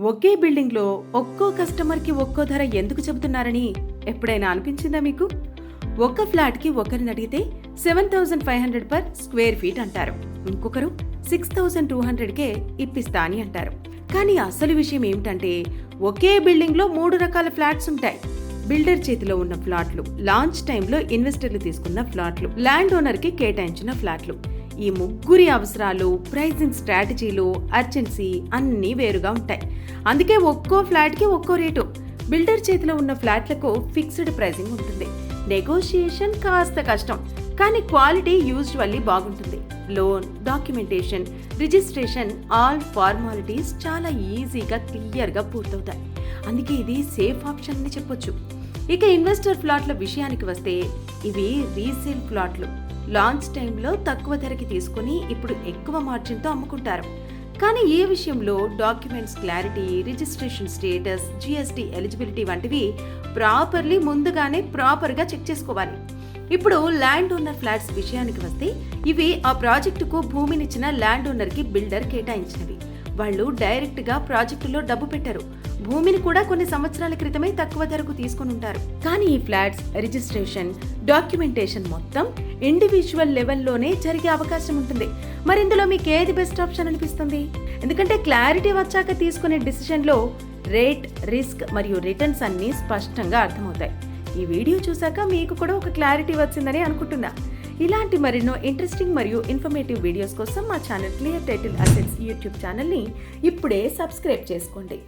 ఒకే బిల్డింగ్లో ఒక్కో కస్టమర్కి ఒక్కో ధర ఎందుకు చెబుతున్నారని ఎప్పుడైనా అనిపించిందా మీకు? ఒక ఫ్లాట్కి ఒకరిని అడిగితే seven thousand five hundred per square feet అంటారు. ఇంకొకరు సిక్స్ థౌజండ్ టూ హండ్రెడ్కే ఇప్పిస్తా అని అంటారు. కానీ అసలు విషయం ఏమిటంటే ఒకే బిల్డింగ్లో మూడు రకాల ఫ్లాట్స్ ఉంటాయి. బిల్డర్ చేతిలో ఉన్న ఫ్లాట్లు లాంచ్ టైంలో ఇన్వెస్టర్లు తీసుకున్న ఫ్లాట్లు ల్యాండ్ ఓనర్కి కేటాయించిన ఫ్లాట్లు. ఈ ముగ్గురి అవసరాలు ప్రైజింగ్ స్ట్రాటజీలు అర్జెన్సీ అన్నీ వేరుగా ఉంటాయి. అందుకే ఒక్కో ఫ్లాట్కి ఒక్కో రేటు. బిల్డర్ చేతిలో ఉన్న ఫ్లాట్లకు ఫిక్స్డ్ ప్రైజింగ్ ఉంటుంది. నెగోషియేషన్ కాస్త కష్టం కానీ క్వాలిటీ యూజువల్లీ బాగుంటుంది. Loan documentation registration all formalities చాలా ఈజీగా క్లియర్గా పూర్తవుతాయి. అందుకే ఇది సేఫ్ ఆప్షన్ అని చెప్పొచ్చు. ఇక ఇన్వెస్టర్ ప్లాట్ల విషయానికి వస్తే ఇవి రీసేల్ ప్లాట్లు. లాంచ్ టైంలో తక్కువ ధరకి తీసుకుని ఇప్పుడు ఎక్కువ మార్జిన్తో అమ్ముకుంటారు. కానీ ఏ విషయంలో documents clarity registration status GST eligibility వంటివి ప్రాపర్లీ ముందుగానే ప్రాపర్గా చెక్ చేసుకోవాలి. ఇప్పుడు ల్యాండ్ ఓనర్ ఫ్లాట్స్ విషయానికి వస్తే ఇవి ఆ ప్రాజెక్టుకు భూమినిచ్చిన ల్యాండ్ ఓనర్కి బిల్డర్ కేటాయించినవి. వాళ్ళు డైరెక్ట్గా ప్రాజెక్టులో డబ్బు పెట్టారు. భూమిని కూడా కొన్ని సంవత్సరాల క్రితమే తక్కువ ధరకు తీసుకుని ఉంటారు. కానీ ఈ ఫ్లాట్స్ రిజిస్ట్రేషన్ డాక్యుమెంటేషన్ మొత్తం ఇండివిజువల్ లెవెల్లోనే జరిగే అవకాశం ఉంటుంది. మరి ఇందులో మీకు ఏది బెస్ట్ ఆప్షన్ అనిపిస్తుంది? ఎందుకంటే క్లారిటీ వచ్చాక తీసుకునే డిసిషన్లో రేట్ రిస్క్ మరియు రిటర్న్స్ అన్నీ స్పష్టంగా అర్థమవుతాయి. ఈ వీడియో చూసాక మీకు కూడా ఒక క్లారిటీ వచ్చిందని అనుకుంటున్నా. ఇలాంటి మరెన్నో ఇంట్రెస్టింగ్ మరియు ఇన్ఫర్మేటివ్ వీడియోస్ కోసం మా channel clear title assets YouTube ఛానల్ని ఇప్పుడే సబ్స్క్రైబ్ చేసుకోండి.